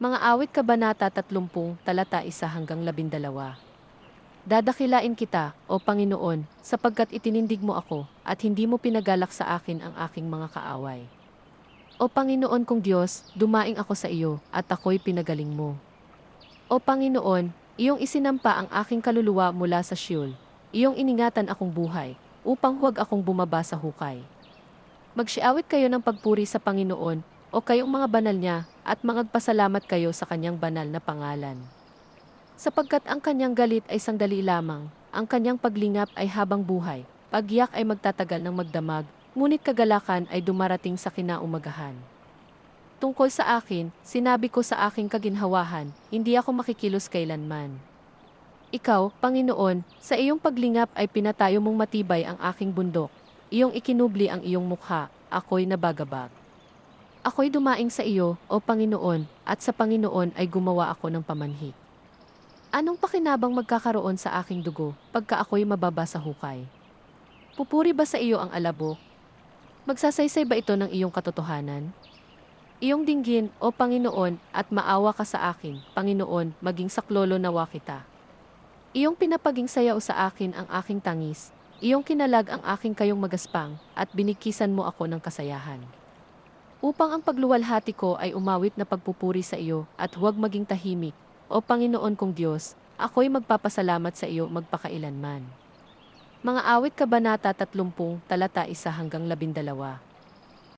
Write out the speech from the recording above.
Mga awit kabanata 30, talata 1 hanggang 12. Dadakilain kita, O Panginoon, sapagkat itinindig mo ako, at hindi mo pinagalak sa akin ang aking mga kaaway. O Panginoon kong Diyos, dumaing ako sa iyo, at ako'y pinagaling mo. O Panginoon, iyong isinampa ang aking kaluluwa mula sa Sheol, iyong iningatan akong buhay, upang huwag akong bumaba sa hukay. Magsiawit kayo ng pagpuri sa Panginoon, o kayong mga banal niya, at magpasalamat kayo sa kanyang banal na pangalan. Sapagkat ang kanyang galit ay sandali lamang, ang kanyang paglingap ay habang buhay, pagyak ay magtatagal ng magdamag, ngunit kagalakan ay dumarating sa kinaumagahan. Tungkol sa akin, sinabi ko sa aking kaginhawahan, hindi ako makikilos kailanman. Ikaw, Panginoon, sa iyong paglingap ay pinatayo mong matibay ang aking bundok, iyong ikinubli ang iyong mukha, ako'y nabagabag. Ako'y dumaing sa iyo, O Panginoon, at sa Panginoon ay gumawa ako ng pamanhik. Anong pakinabang magkakaroon sa aking dugo pagka ako'y mababa sa hukay? Pupuri ba sa iyo ang alabok? Magsasaysay ba ito ng iyong katotohanan? Iyong dinggin, O Panginoon, at maawa ka sa akin, Panginoon, maging saklolo nawa kita. Iyong pinapaging sayaw sa akin ang aking tangis, iyong kinalag ang aking kayong magaspang, at binikisan mo ako ng kasayahan. Upang ang pagluwalhati ko ay umawit na pagpupuri sa iyo, at huwag maging tahimik, O Panginoon kong Diyos, ako'y magpapasalamat sa iyo magpakailanman. Mga awit kabanata 30, talata 1 hanggang 12.